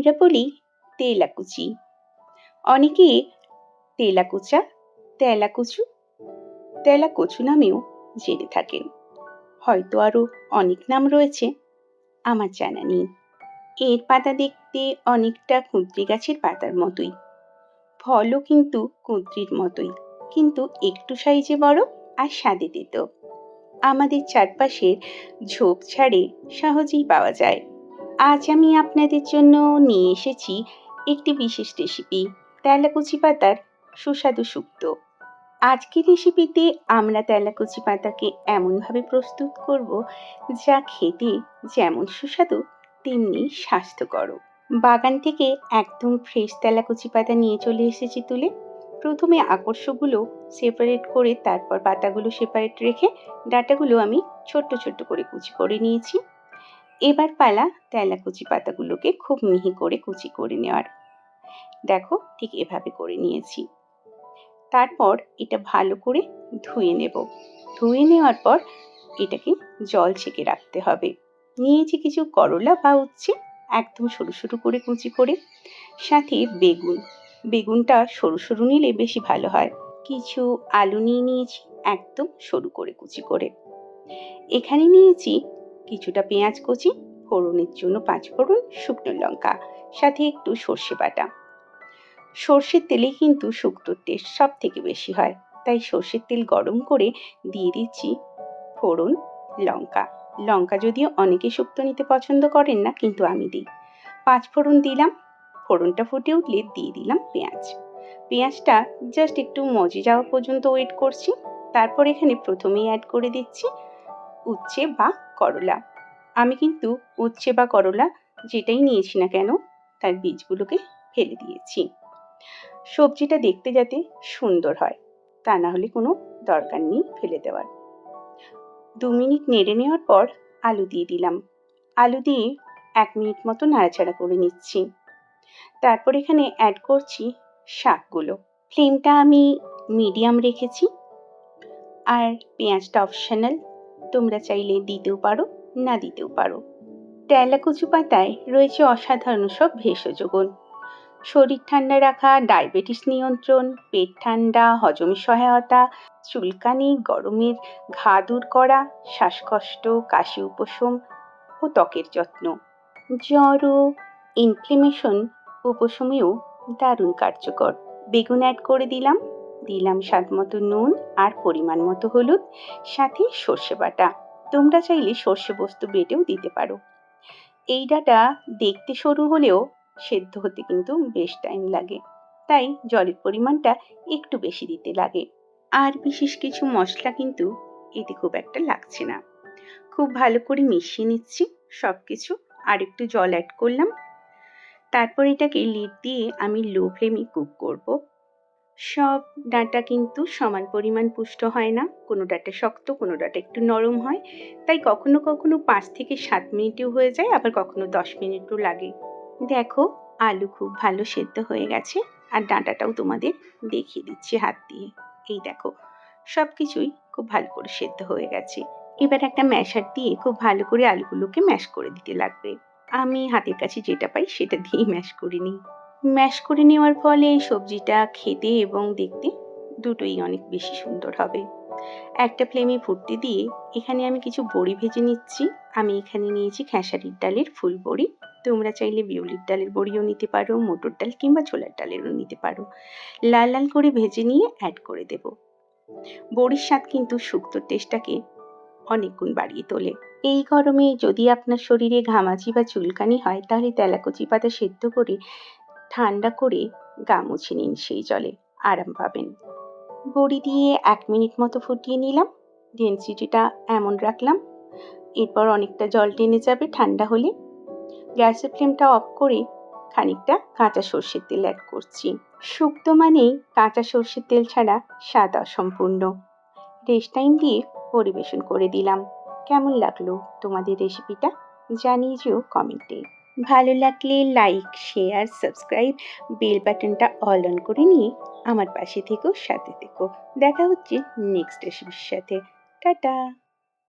আমরা বলি তেলাকুচি। অনেকে তেলাকুচা, তেলাকুচু, তেলাকচু নামেও জেনে থাকেন। হয়তো আরও অনেক নাম রয়েছে, আমার জানা নেই। এর পাতা দেখতে অনেকটা কুঁদরি গাছের পাতার মতোই। ফলও কিন্তু কুঁদরির মতোই, কিন্তু একটু সাইজে বড় আর স্বাদে তেতো। আমাদের চারপাশের ঝোপঝাড়ে সহজেই পাওয়া যায়। আজ আমি আপনাদের জন্য নিয়ে এসেছি একটি বিশেষ রেসিপি তেলাকুচি পাতার সুস্বাদু শুক্তো আজকের রেসিপিতে আমরা তেলাকুচি পাতাকে এমনভাবে প্রস্তুত করব যা খেতে যেমন সুস্বাদু, তেমনি স্বাস্থ্যকর। বাগান থেকে একদম ফ্রেশ তেলাকুচি পাতা নিয়ে চলে এসেছি তুলে। প্রথমে আকর্ষগুলো সেপারেট করে তারপর পাতাগুলো সেপারেট রেখে ডাটাগুলো আমি ছোট্ট ছোট্ট করে কুচি করে নিয়েছি। এবার পালা তেলাকুচি পাতাগুলোকে খুব মিহি করে কুচি করে নেওয়ার। দেখো ঠিক এভাবে করে নিয়েছি। তারপর এটা ভালো করে ধুয়ে নেব। ধুয়ে নেওয়ার পর এটাকে জল ছেঁকে রাখতে হবে। নিয়েছি কিছু করলা বা উচ্ছে, একদম সরু সরু করে কুচি করে। সাথে বেগুন। বেগুনটা সরু সরু নিলে বেশি ভালো হয়। কিছু আলু নিয়ে নিয়েছি, একদম সরু করে কুচি করে। এখানে নিয়েছি কিছুটা পেঁয়াজ কুচি, ফোড়নের জন্য পাঁচ ফোড়ন, শুকনো লঙ্কা, সাথে একটু সর্ষে বাটা। সর্ষের তেলেই কিন্তু শুক্তোর টেস্ট সব থেকে বেশি হয়। তাই সর্ষের তেল গরম করে দিয়ে দিচ্ছি ফোড়ন, লঙ্কা। লঙ্কা যদিও অনেকে শুক্তো নিতে পছন্দ করেন না, কিন্তু আমি দিই। পাঁচ ফোড়ন দিলাম, ফোড়নটা ফুটে উঠলে দিয়ে দিলাম পেঁয়াজ। পেঁয়াজটা জাস্ট একটু মজে যাওয়া পর্যন্ত ওয়েট করছি। তারপর এখানে প্রথমেই অ্যাড করে দিচ্ছি উচ্ছে বা করলা। আমি কিন্তু উচ্ছে বা করলা যেটাই নিয়েছি না কেন, তার বীজগুলোকে ফেলে দিয়েছি। সবজিটা দেখতে যাতে সুন্দর হয়, তা না হলে কোনো দরকার নেই ফেলে দেওয়ার। দু মিনিট নেড়ে নেওয়ার পর আলু দিয়ে দিলাম। আলু দিয়ে এক মিনিট মতো নাড়াচাড়া করে নিচ্ছি। তারপর এখানে অ্যাড করছি শাকগুলো। ফ্লেমটা আমি মিডিয়াম রেখেছি। আর পেঁয়াজটা অপশনাল তোমরা চাইলে দিতেও পারো, না দিতেও পারো। তেলাকুচু পাতায় রয়েছে অসাধারণ সব ভেষজ গুণ। শরীর ঠান্ডা রাখা, ডায়াবেটিস নিয়ন্ত্রণ, পেট ঠান্ডা হজমের সহায়তা, চুলকানি, গরমের ঘা দূর করা, শ্বাসকষ্ট, কাশি উপশম ও ত্বকের যত্ন। জ্বর ও ইনফ্লেমেশন উপশমেও দারুণ কার্যকর। বেগুন অ্যাড করে দিলাম। দিলাম স্বাদ মতো নুন আর পরিমাণ মতো হলুদ, সাথে সর্ষে বাটা। তোমরা চাইলে সর্ষে বস্তু বেটেও দিতে পারো। এই ডাটা দেখতে সরু হলেও সেদ্ধ হতে কিন্তু বেশ টাইম লাগে। তাই জলের পরিমাণটা একটু বেশি দিতে লাগে। আর বিশেষ কিছু মশলা কিন্তু এতে খুব একটা লাগছে না। খুব ভালো করে মিশিয়ে নিচ্ছি সব কিছু আর একটু জল অ্যাড করলাম। তারপর এটাকে লিড দিয়ে আমি লো ফ্লেমে কুক করব। সব ডাঁটা কিন্তু সমান পরিমাণ পুষ্ট হয় না। কোনো ডাঁটা শক্ত, কোনো ডাঁটা একটু নরম হয়। তাই কখনো কখনো পাঁচ থেকে সাত মিনিটেও হয়ে যায়, আবার কখনো দশ মিনিটও লাগে। দেখো, আলু খুব ভালো সেদ্ধ হয়ে গেছে, আর ডাঁটাটাও তোমাদের দেখিয়ে দিচ্ছি হাত দিয়ে। এই দেখো সব কিছুই খুব ভালো করে সেদ্ধ হয়ে গেছে। এবার একটা ম্যাশার দিয়ে খুব ভালো করে আলুগুলোকে ম্যাশ করে দিতে লাগবে। আমি হাতের কাছে যেটা পাই সেটা দিয়েই ম্যাশ করে নিই। ম্যাশ করে নেওয়ার ফলে এই সবজিটা খেতে এবং দেখতে দুটোই অনেক বেশি সুন্দর হবে। একটা ফ্লেমে ফুটতে দিয়ে এখানে আমি কিছু বড়ি ভেজে নিচ্ছি। আমি এখানে নিয়েছি খেসারির ডালের ফুল বড়ি তোমরা চাইলে বিউলির ডালের বড়িও নিতে পারো, মটর ডাল কিংবা ছোলার ডালেরও নিতে পারো। লাল লাল করে ভেজে নিয়ে অ্যাড করে দেব। বড়ির স্বাদ কিন্তু শুক্তোর টেস্টটাকে অনেক গুণ বাড়িয়ে তোলে। এই গরমে যদি আপনার শরীরে ঘামাচি বা চুলকানি হয়, তাহলে তেলাকুচি পাতা সেদ্ধ করে ঠান্ডা করে গা মুছে নিন সেই জলে, আরাম পাবেন। বড়ি দিয়ে এক মিনিট মতো ফুটিয়ে নিলাম ডেন্সিটিটা এমন রাখলাম। এরপর অনেকটা জল টেনে যাবে ঠান্ডা হলে। গ্যাসের ফ্লেমটা অফ করে খানিকটা কাঁচা সর্ষের তেল অ্যাড করছি। শুক্তো মানেই কাঁচা সর্ষের তেল ছাড়া স্বাদ অসম্পূর্ণ। রেস্ট টাইম দিয়ে পরিবেশন করে দিলাম। কেমন লাগল তোমাদের রেসিপিটা জানিয়ে যেও কমেন্টে ভালো লাগলে লাইক শেয়ার সাবস্ক্রাইব বেল বাটনটা অল অন করে নিয়ে আমার পাশে থেকেও সাথে থেকো। দেখা হচ্ছে নেক্সট রেসিপির সাথে। টাটা!